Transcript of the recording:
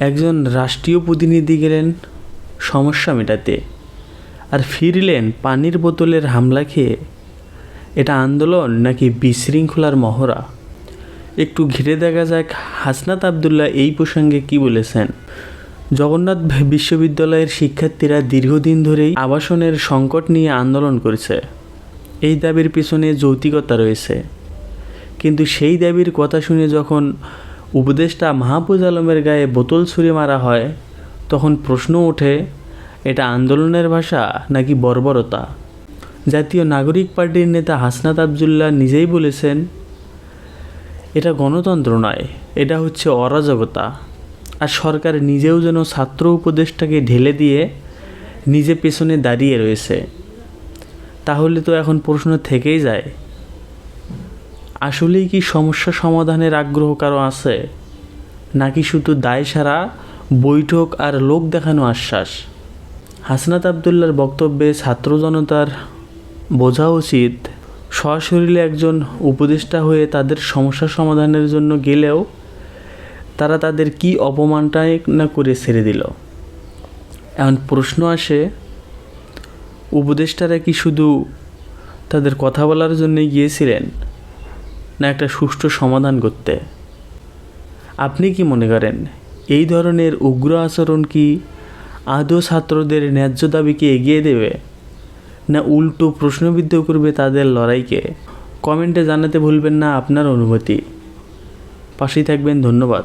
একজন রাষ্ট্রীয় প্রতিনিধি গেলেন সমস্যা মেটাতে আর ফিরলেন পানির বোতলের হামলা খেয়ে। এটা আন্দোলন নাকি বিশৃঙ্খলার মহড়া? একটু ঘিরে দেখা যাক হাসনাত আবদুল্লাহ এই প্রসঙ্গে কি বলেছেন। জগন্নাথ বিশ্ববিদ্যালয়ের শিক্ষার্থীরা দীর্ঘদিন ধরেই আবাসনের সংকট নিয়ে আন্দোলন করেছে। এই দাবির পিছনে যৌক্তিকতা রয়েছে। কিন্তু সেই দাবির কথা শুনে যখন উপদেষ্টা মাহফুজ আলমের গায়ে বোতল ছুঁড়ে মারা হয়, তখন প্রশ্ন ওঠে, এটা আন্দোলনের ভাষা নাকি বর্বরতা? জাতীয় নাগরিক পার্টির নেতা হাসনাত আবদুল্লাহ নিজেই বলেছেন, এটা গণতন্ত্র নয়, এটা হচ্ছে অরাজকতা। আর সরকার নিজেও যেন ছাত্র উপদেষ্টাকে ঢেলে দিয়ে নিজে পেছনে দাঁড়িয়ে রয়েছে। তাহলে তো এখন প্রশ্ন থেকেই যায় আসলেই কি সমস্যা সমাধানের আগ্রহ কারও আছে? নাকি শুধু দায় সারা, বৈঠক আর লোক দেখানো আশ্বাস? হাসনাত আবদুল্লার বক্তব্যে ছাত্র জনতার বোঝা উচিত, সশরীরে একজন উপদেষ্টা হয়ে তাদের সমস্যা সমাধানের জন্য গেলেও তারা তাদের কি অপমানটাই না করে ছেড়ে দিল? এখন প্রশ্ন আসে, উপদেষ্টারা কি শুধু তাদের কথা বলার জন্যই গিয়েছিলেন? না একটা সুষ্ঠু সমাধান করতে? আপনি কি মনে করেন, এই ধরনের উগ্র আচরণ কি আদৌ ছাত্রদের ন্যায্য দাবিকে এগিয়ে দেবে? না উল্টো প্রশ্নবিদ্ধ করবে তাদের লড়াইকে? কমেন্টে জানাতে ভুলবেন না আপনার অনুভূতি। পাশেই থাকবেন, ধন্যবাদ।